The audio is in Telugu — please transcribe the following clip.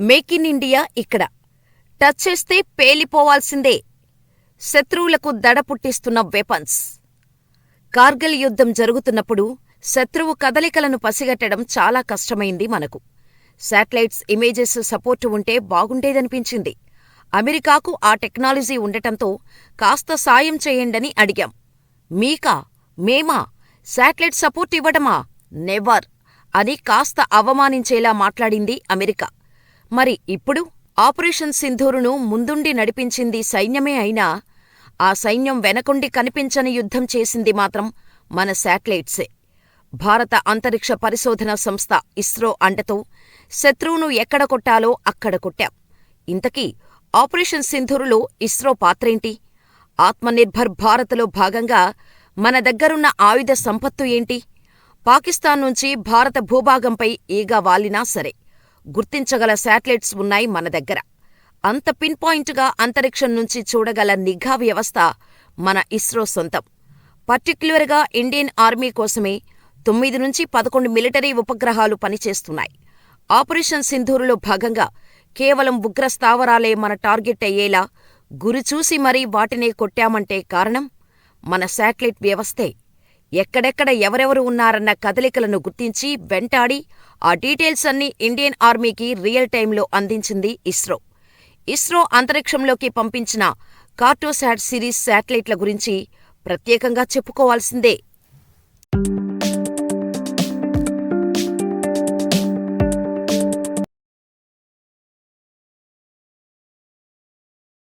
మేక్ ఇన్ ఇండియా ఇక్కడ. టచ్ చేస్తే పేలిపోవాల్సిందే. శత్రువులకు దడ పుట్టిస్తున్న వెపన్స్ కార్గిల్ యుద్ధం జరుగుతున్నప్పుడు శత్రువు కదలికలను పసిగట్టడం చాలా కష్టమైంది మనకు. శాటిలైట్స్ ఇమేజెస్ సపోర్టు ఉంటే బాగుండేదనిపించింది. అమెరికాకు ఆ టెక్నాలజీ ఉండటంతో కాస్త సాయం చేయండని అడిగాం. మీకా? మేమా? శాటిలైట్ సపోర్ట్ ఇవ్వడమా నెవర్ అని కాస్త అవమానించేలా మాట్లాడింది అమెరికా. మరి ఇప్పుడు ఆపరేషన్ సింధూరును ముందుండి నడిపించింది సైన్యమే అయినా ఆ సైన్యం వెనకుండి కనిపించని యుద్ధం చేసింది మాత్రం మన శాటిలైట్సే. భారత అంతరిక్ష పరిశోధన సంస్థ ఇస్రో అండతో శత్రువును ఎక్కడ కొట్టాలో అక్కడ కొట్టాం. ఇంతకీ ఆపరేషన్ సింధూరులో ఇస్రో పాత్రేంటి? ఆత్మనిర్భర్ భారత్లో భాగంగా మన దగ్గరున్న ఆయుధ సంపత్తు ఏంటి? పాకిస్తాన్ నుంచి భారత భూభాగంపై ఈగ వాలినా సరే. గుర్తించగల శాటిలైట్స్ ఉన్నాయి మన దగ్గర. అంత పిన్ పాయింట్గా అంతరిక్షం నుంచి చూడగల నిఘా వ్యవస్థ మన ఇస్రో సొంతం. పర్టిక్యులర్గా ఇండియన్ ఆర్మీ కోసమే తొమ్మిది నుంచి పదకొండు మిలిటరీ ఉపగ్రహాలు పనిచేస్తున్నాయి. ఆపరేషన్ సింధూరులో భాగంగా కేవలం ఉగ్ర స్థావరాలే మన టార్గెట్ అయ్యేలా గురిచూసి మరీ వాటినే కొట్టామంటే కారణం మన శాటిలైట్ వ్యవస్థే. ఎక్కడెక్కడ ఎవరెవరు ఉన్నారన్న కదలికలను గుర్తించి వెంటాడి ఆ డీటెయిల్స్ అన్ని ఇండియన్ ఆర్మీకి రియల్ టైంలో అందించింది ఇస్రో. ఇస్రో అంతరిక్షంలోకి పంపించిన కార్టోశాట్ సిరీస్ శాటిలైట్ల గురించి ప్రత్యేకంగా చెప్పుకోవాల్సిందే.